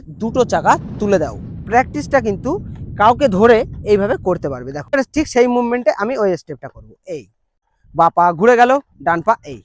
দুটো চাকা তুলে দাও। প্র্যাকটিসটা কিন্তু কাউকে ধরে এইভাবে করতে পারবে। দেখো, ঠিক সেই মুভমেন্টে আমি ওই স্টেপটা করব। এই। বা পা ঘুরে গেল, ডান পা এই।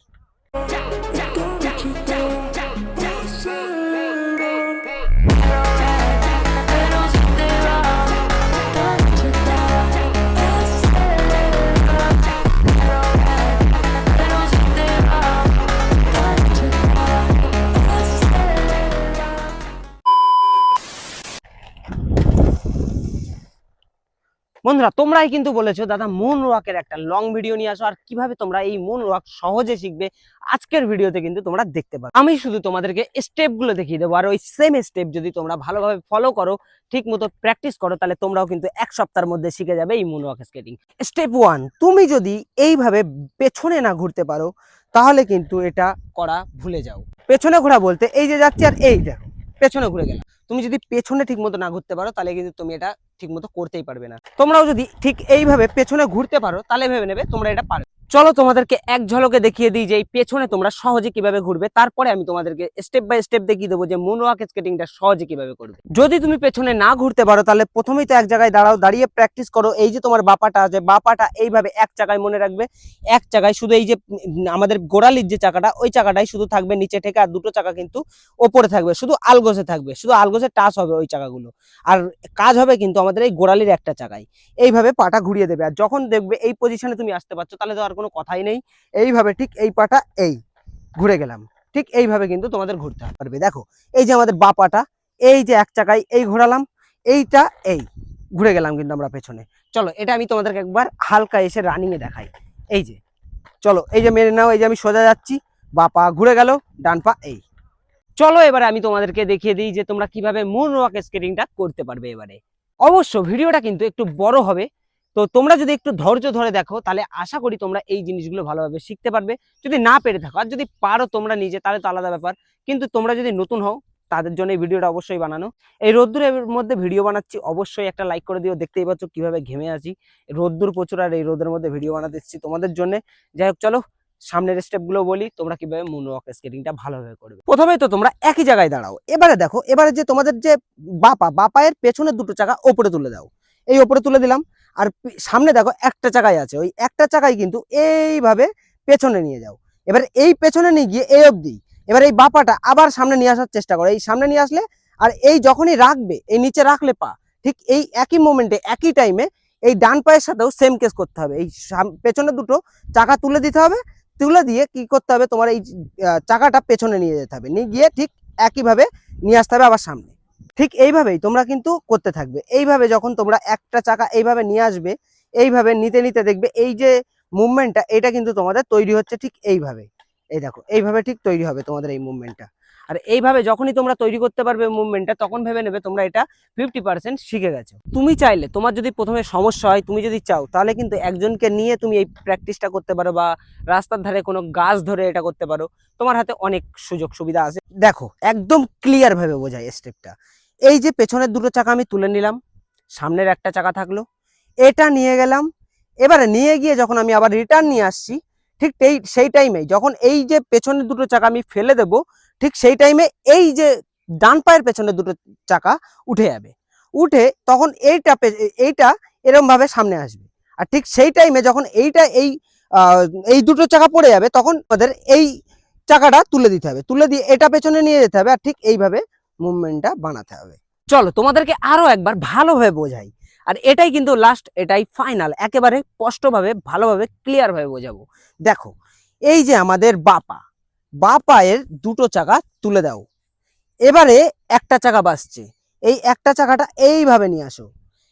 বন্ধুরা, তোমরাই কিন্তু বলেছ, দাদা মুন ওয়াকের একটা লং ভিডিও নিয়ে আসো, আর কীভাবে তোমরা এই মুন ওয়াক সহজে শিখবে, আজকের ভিডিওতে কিন্তু তোমরা দেখতে পাবে আমি শুধু তোমাদেরকে স্টেপগুলো দেখিয়ে দেবো, আর ওই সেম স্টেপ যদি তোমরা ভালোভাবে ফলো করো, ঠিক মতো প্র্যাকটিস করো, তাহলে তোমরাও কিন্তু এক সপ্তাহের মধ্যে শিখে যাবে এই moon walk skating step one তুমি যদি এইভাবে পেছনে না ঘুরতে পারো, তাহলে কিন্তু এটা করা ভুলে যাও। পেছনে ঘোরা বলতে, এই যে যাচ্ছি আর এই দেখো, পেছনে ঘুরে গেলাম। তুমি যদি পেছনে ঠিক মতো না ঘুরতে পারো, তাহলে কিন্তু তুমি এটা ঠিক মতো করতেই পারবে না। তোমরাও যদি ঠিক এইভাবে পেছনে ঘুরতে পারো, তাহলে ভেবে নেবে তোমরা এটা পারবে। চলো তোমাদেরকে এক ঝলকে দেখিয়ে দিই যে এই পেছনে তোমরা সহজে কীভাবে ঘুরবে। তারপরে আমি তোমাদেরকে স্টেপ বাই স্টেপ দেখিয়ে দেবো যে মুন ওয়াক স্কেটিংটা সহজে কীভাবে করবে। যদি তুমি পেছনে না ঘুরতে পারো, তাহলে প্রথমেই তো এক জায়গায় দাঁড়াও, দাঁড়িয়ে প্র্যাকটিস করো। এই যে তোমার বাপাটা আছে, বাপাটা এইভাবে এক চাকায় মনে রাখবে। এক চাকায় শুধু এই যে আমাদের গোড়ালির যে চাকাটা, ওই চাকাটাই শুধু থাকবে, নিচে থেকে আর দুটো চাকা কিন্তু ওপরে থাকবে। শুধু আলগোসে থাকবে, শুধু আলগোসে টাচ হবে ওই চাকাগুলো। আর কাজ হবে কিন্তু আমাদের এই গোড়ালির একটা চাকায়। এইভাবে পাটা ঘুরিয়ে দেবে। আর যখন দেখবে এই পজিশনে তুমি আসতে পারছ, তাহলে তো কোনো কথাই নেই। এইভাবে ঠিক এই পাটা এই, ঘুরে গেলাম। ঠিক এইভাবে কিন্তু তোমাদের ঘুরতে পারবে। দেখো, এই যে আমাদের বা পাটা, এই যে এক চাকায় এই ঘোরালাম, এইটা এই, ঘুরে গেলাম কিন্তু আমরা পেছনে। চলো, এটা আমি তোমাদেরকে একবার হালকা এসে রানিং এ দেখাই। এই যে, চলো, এই যে মেনে নাও, এই যে আমি সোজা যাচ্ছি। বা পা ঘুরে গেল, ডান পা এই। চলো, এবারে আমি তোমাদেরকে দেখিয়ে দিই যে তোমরা কীভাবে মুন ওয়াক স্কেটিংটা করতে পারবে এবারে। অবশ্য ভিডিওটা কিন্তু একটু বড় হবে তো তোমরা যদি একটু ধৈর্য ধরে দেখো, তাহলে আশা করি তোমরা এই জিনিসগুলো ভালোভাবে শিখতে পারবে। যদি না পেরে থাকো, আর যদি পারো তোমরা নিজে, তাহলে তো আলাদা ব্যাপার। কিন্তু তোমরা যদি নতুন হও, তাদের জন্য এই ভিডিওটা অবশ্যই বানানো। এই রোদ্দুরের মধ্যে ভিডিও বানাচ্ছি, অবশ্যই একটা লাইক করে দিও। দেখতেই পাচ্ছ কীভাবে ঘেমে আছি। রোদ্দুর প্রচুর আর এই রোদের মধ্যে ভিডিও বানাতে এসেছি তোমাদের জন্য। যাই হোক, চলো সামনের স্টেপগুলো বলি। তোমরা কীভাবে মুন ওয়াক স্কেটিংটা ভালোভাবে করবে। প্রথমে তো তোমরা একই জায়গায় দাঁড়াও। এবারে দেখো, এবারে যে তোমাদের যে বাপা বাপায়ের পেছনের দুটো চাকা ওপরে তুলে দাও। এই ওপরে তুলে দিলাম। আর সামনে দেখো একটা চাকাই আছে, ওই একটা চাকাই কিন্তু এইভাবে পেছনে নিয়ে যাও। এবার এই পেছনে নিয়ে গিয়ে এই অবধি, এবার এই বাপাটা আবার সামনে নিয়ে আসার চেষ্টা করো। এই সামনে নিয়ে আসলে আর এই যখনই রাখবে, এই নিচে রাখলে পা, ঠিক এই একই মোমেন্টে একই টাইমে এই ডান পায়ের সাথেও সেম কেস করতে হবে। এই পেছনে দুটো চাকা তুলে দিতে হবে, তুলে দিয়ে কি করতে হবে? তোমার এই চাকাটা পেছনে নিয়ে যেতে হবে। নিয়ে গিয়ে ঠিক একইভাবে নিয়ে আসতে হবে আবার সামনে। ঠিক এইভাবেই তোমরা কিন্তু করতে থাকবে। এইভাবে যখন তোমরা একটা চাকা এইভাবে নিয়ে আসবে, এইভাবে নিতে নিতে দেখবে এই যে মুভমেন্টটা এটা কিন্তু তোমাদের তৈরি হচ্ছে ঠিক এইভাবে। এই দেখো, এইভাবে ঠিক তৈরি হবে তোমাদের এই মুভমেন্টটা আর এইভাবে যখনই তোমরা তৈরি করতে পারবে মুভমেন্টটা তখন ভেবে নেবে তোমরা এটা ফিফটি পার্সেন্ট শিখে গেছো। তুমি চাইলে, তোমার যদি প্রথমে সমস্যা হয়, তুমি যদি চাও, তাহলে কিন্তু একজনকে নিয়ে তুমি এই প্র্যাকটিসটা করতে পারো বা রাস্তার ধারে কোনো গাছ ধরে এটা করতে পারো। তোমার হাতে অনেক সুযোগ সুবিধা আছে। দেখো, একদম ক্লিয়ার ভাবে বোঝায় স্টেপটা এই যে পেছনের দুটো চাকা আমি তুলে নিলাম, সামনের একটা চাকা থাকল, এটা নিয়ে গেলাম, এবারে নিয়ে গিয়ে যখন আমি আবার রিটার্ন নিয়ে আসছি, ঠিক এই সেই টাইমে যখন এই যে পেছনের দুটো চাকা আমি ফেলে দেব, ঠিক সেই টাইমে এই যে ডান পায়ের পেছনের দুটো চাকা উঠে যাবে। উঠে তখন এইটা এইটা এরম ভাবে সামনে আসবে। আর ঠিক সেই টাইমে যখন এইটা এই এই দুটো চাকা পড়ে যাবে, তখন আমাদের এই চাকাটা তুলে দিতে হবে। তুলে দিয়ে এটা পেছনে নিয়ে যেতে হবে, আর ঠিক এইভাবে মুভমেন্টটা বানাতে হবে। চলো, তোমাদেরকে আরও একবার ভালোভাবে বোঝাই। আর এটাই কিন্তু লাস্ট এটাই ফাইনাল একেবারে স্পষ্টভাবে, ভালোভাবে ক্লিয়ার ভাবে বোঝাবো। দেখো, এই যে আমাদের বাপা বাপায়ের দুটো চাকা তুলে দাও। এবারে একটা চাকা বাসছে এই একটা চাকাটা এইভাবে নিয়ে আসো।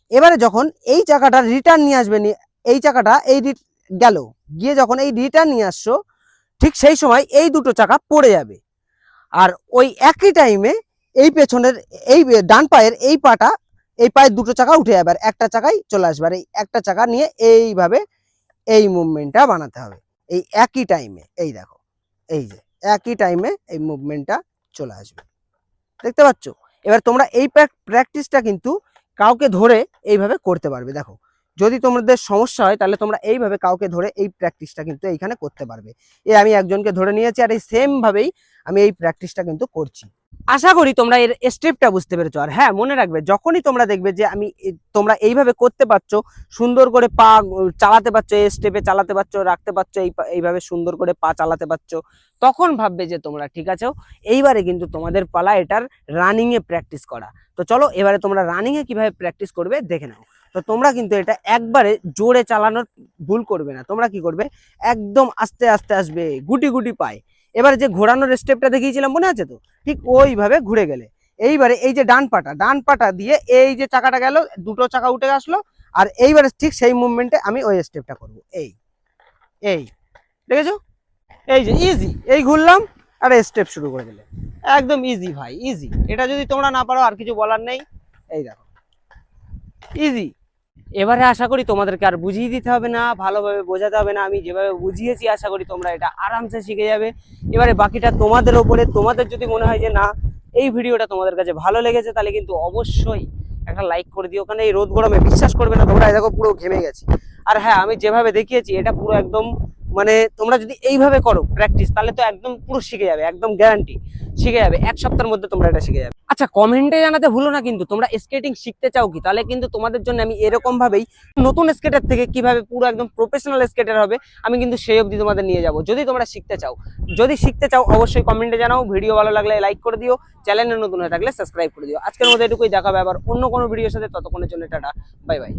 এবারে যখন এই চাকাটা রিটার্ন নিয়ে আসবে নি- এই চাকাটা এই গেল। গিয়ে যখন এই রিটার্ন নিয়ে আসছো, ঠিক সেই সময় এই দুটো চাকা পড়ে যাবে। আর ওই একই টাইমে এই পেছনের, এই ডান পায়ের এই পাটা, এই পায়ের দুটো চাকা উঠে যাবে একটা চাকাই চলে আসবে। আর এই একটা চাকা নিয়ে এইভাবে এই মুভমেন্টটা বানাতে হবে। এই একই টাইমে এই দেখো, এই যে, একই টাইমে এই মুভমেন্টটা চলে আসবে। দেখতে পাচ্ছ? এবার তোমরা এই প্র্যাকটিসটা কিন্তু কাউকে ধরে এইভাবে করতে পারবে। দেখো, যদি তোমাদের সমস্যা হয়, তাহলে তোমরা এইভাবে কাউকে ধরে এই প্র্যাকটিসটা কিন্তু এইখানে করতে পারবে। এ আমি একজনকে ধরে নিয়েছি আর এই সেম ভাবেই আমি এই প্র্যাকটিসটা কিন্তু করছি। আশা করি তোমরা এর স্টেপটা বুঝতে পেরেছ। আর হ্যাঁ মনে রাখবে, যখনই তোমরা দেখবে যে আমি তোমরা এইভাবে করতে পারছ, সুন্দর করে পা চালাতে পারছ, এই স্টেপে চালাতে পারছ, রাখতে পারছ, এই এইভাবে সুন্দর করে পা চালাতে পারছ, তখন ভাববে যে তোমরা ঠিক আছো। এইবারে কিন্তু তোমাদের পালা এটার রানিং এ প্র্যাকটিস করা। তো চলো, এবারে তোমরা রানিং এ কীভাবে প্র্যাকটিস করবে দেখে নাও। তো তোমরা কিন্তু এটা একবারে জোরে চালানোর ভুল করবে না। তোমরা কি করবে? একদম আস্তে আস্তে আসবে, গুটি গুটি পায়। এবারে যে ঘোরানোর স্টেপটা দেখিয়েছিলাম মনে আছে তো? ঠিক ওইভাবে ঘুরে গেলে। এইবারে এই যে ডান পাটা ডান পাটা দিয়ে এই যে চাকাটা গেল, দুটো চাকা উঠে আসলো, আর এইবারে ঠিক সেই মুভমেন্টে আমি ওই স্টেপটা করব। এই এই, দেখেছ? এই যে ইজি এই ঘুরলাম, আর স্টেপ শুরু করে দিলে। একদম ইজি ভাই ইজি এটা যদি তোমরা না পারো, আর কিছু বলার নেই। এই দেখো ইজি এবারে আশা করি তোমাদেরকে আর বুঝিয়ে দিতে হবে না, ভালোভাবে বোঝাতে হবে না। আমি যেভাবে বুঝিয়েছি, আশা করি তোমরা এটা আরামসে শিখে যাবে। এবারে বাকিটা তোমাদের ওপরে, তোমাদের যদি মনে হয় যে না, এই ভিডিওটা তোমাদের কাছে ভালো লেগেছে, তাহলে কিন্তু অবশ্যই একটা লাইক করে দিও। ওখানে এই রোদ গরমে বিশ্বাস করবে না, তোমরা দেখো পুরো ঘেমে গেছি। আর হ্যাঁ আমি যেভাবে দেখিয়েছি, এটা পুরো একদম মানে তোমরা যদি এইভাবে করো প্র্যাকটিস তাহলে তো একদম পুরো শিখে যাবে, একদম গ্যারান্টি শিখে যাবে, এক সপ্তাহের মধ্যে তোমরা এটা শিখে যাবে। আচ্ছা কমেন্টে জানাতে ভুলো না কিন্তু, তোমরা স্কেটিং শিখতে চাও কি? তাহলে কিন্তু তোমাদের জন্য আমি এরকম ভাবেই নতুন স্কেটার থেকে কীভাবে পুরো একদম প্রফেশনাল স্কেটার হবে, আমি কিন্তু সেই অবধি তোমাদের নিয়ে যাব। যদি তোমরা শিখতে চাও, যদি শিখতে চাও, অবশ্যই কমেন্টে জানাও ভিডিও ভালো লাগলে লাইক করে দিও চ্যানেলে নতুন হয়ে থাকলে সাবস্ক্রাইব করে দিও। আজকের মধ্যে এটুকুই দেখাবে আবার অন্য কোনো ভিডিওর সাথে, ততক্ষণের জন্য টাটা বাই বাই